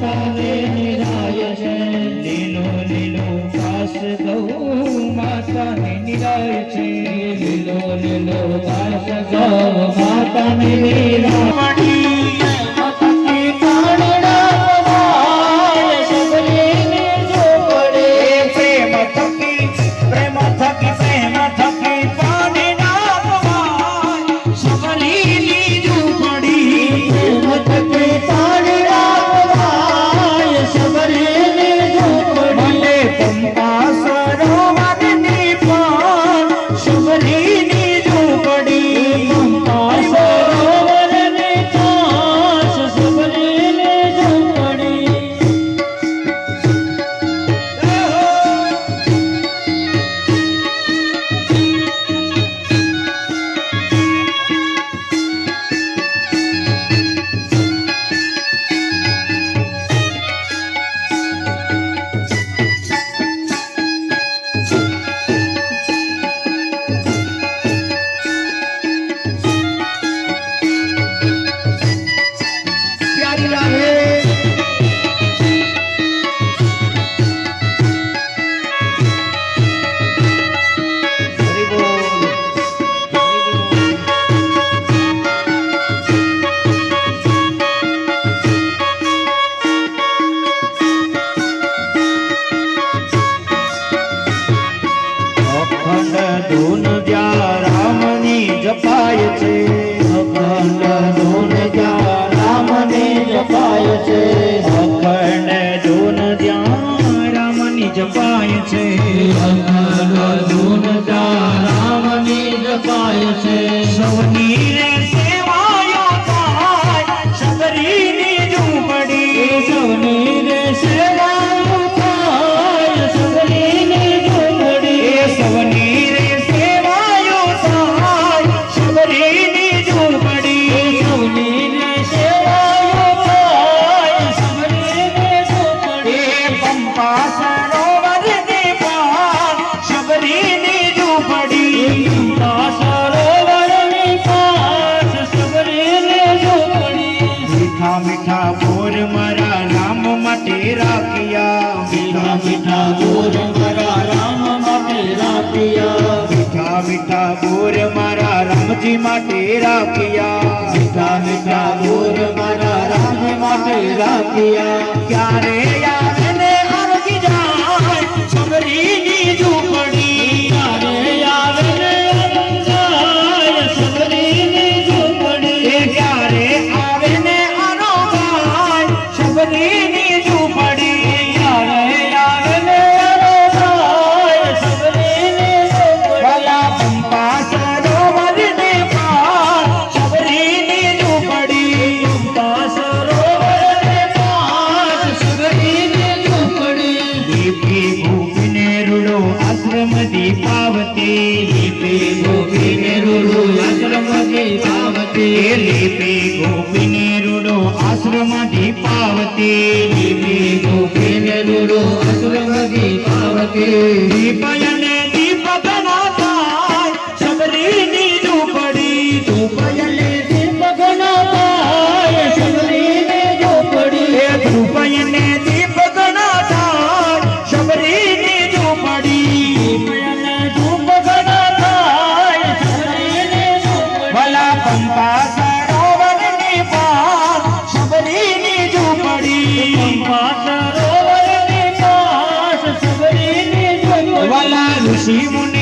પાવે નિરાય છે લીલો લીલો પાસ ગૌ માતાને નિરાય છે લીલો લીલો પાસ ગૌ માતાને નિરાય আছে मा तेरा पिया सीता मिठा गोर मारा राम मा तेरा पिया પાવતી પાવતી લીપી ગોપીને રૂડો આશ્રમથી પાવતી લીપી ગોપીને રૂડો આશ્રમથી પાવતી દીપયને દીપ બનાતા શબરીની ધૂપડી ધૂપડી শিমুনি